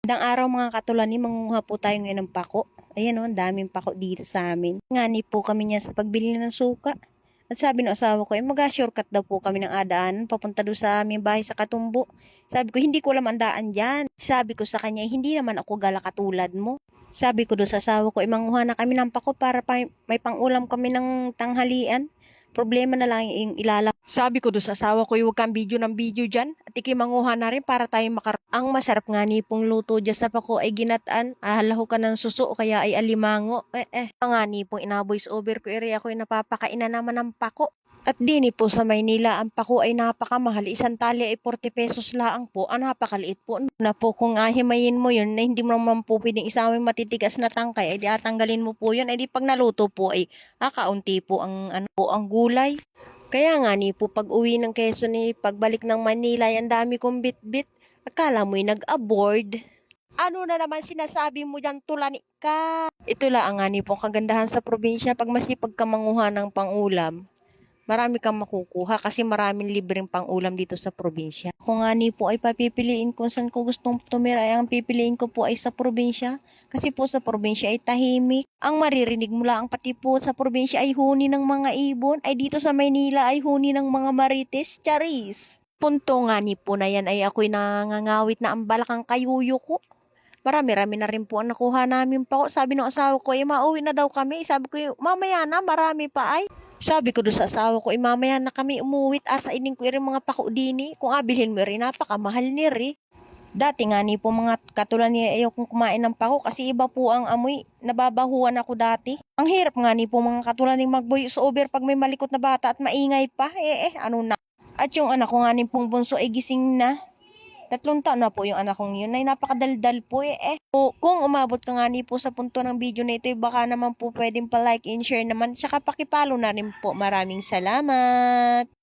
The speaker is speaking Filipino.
Magandang araw mga katulani, mangunguha po tayo ngayon ng pako. Ayan o, ang daming pako dito sa amin. Ngani po kami niya sa pagbili ng suka. At sabi ng asawa ko, eh, mag-shortcut daw po kami ng adaan, papunta doon sa aming bahay sa Katumbo. Sabi ko, hindi ko alam ang daan dyan. Sabi ko sa kanya, "Eh, hindi naman ako gala katulad mo. Sabi ko doon sa asawa ko, imanguha na kami ng pako para pa, may pangulam kami ng tanghalian. Problema na lang yung ilala. Sabi ko doon sa asawa ko, huwag kang video ng video dyan. At ikimanguha na rin para tayo makar... Ang masarap nga ni pong luto dyan sa pako ay ginataan. Ahalaho ka ng suso kaya ay alimango. Eh eh. Nga ni pong ina-voice over ko area ko ay napapakaina naman ng pako. At dini po sa Maynila, ang pako ay napakamahal. Isang tali ay 40 pesos laang po. Ang napakaliit po. Na po kung ahimayin mo yun, na hindi mo naman po pwedeng isawing matitigas na tangkay, ay di atanggalin mo po yun. Ay di pag naluto po ay akaunti po ang, ano, po ang gulay. Kaya nga ni po pag uwi ng Quezon ni pagbalik ng Manila, ay ang dami kong bit-bit. Akala mo'y nag-aboard. Ano na naman sinasabi mo dyan, tulani ka? Ito lang nga ni po ang kagandahan sa probinsya. Pag masipag ka manguha ng pangulam, marami kang makukuha kasi maraming libreng pangulam dito sa probinsya. Kung nga ni po ay papipiliin kung saan ko gustong tumira, ay ang pipiliin ko po ay sa probinsya. Kasi po sa probinsya ay tahimik. Ang maririnig mo lang pati po sa probinsya ay huni ng mga ibon. Ay dito sa Maynila ay huni ng mga marites. Charis! Punto nga ni po na yan ay ako'y nangangawit na ang balakang kayuyo ko. Marami-rami na rin po ang nakuha namin pa. Sabi ng asawa ko, eh mauwi na daw kami. Sabi ko, "Eh, mamaya na, marami pa ay. Sabi ko doon sa asawa ko, eh mamaya na kami umuwit. Asa ining ko rin mga pako dini. Kung abilhin mo rin, napakamahal ni ri. Dati nga ni po mga katulad niya ayaw kong kumain ng pako kasi iba po ang amoy. Nababahuan ako dati. Ang hirap nga ni po mga katulad ng mag-voice over pag may malikot na bata at maingay pa. Eh eh, ano na. At yung anak ko nga ni pong bunso ay gising na. Tatlong taon na po yung anak kong yun ay napakadaldal po eh. eh. O, kung umabot ka nga ni po sa punto ng video na ito, eh, baka naman po pwedeng pa-like and share naman. Tsaka pakipalo na rin po. Maraming salamat.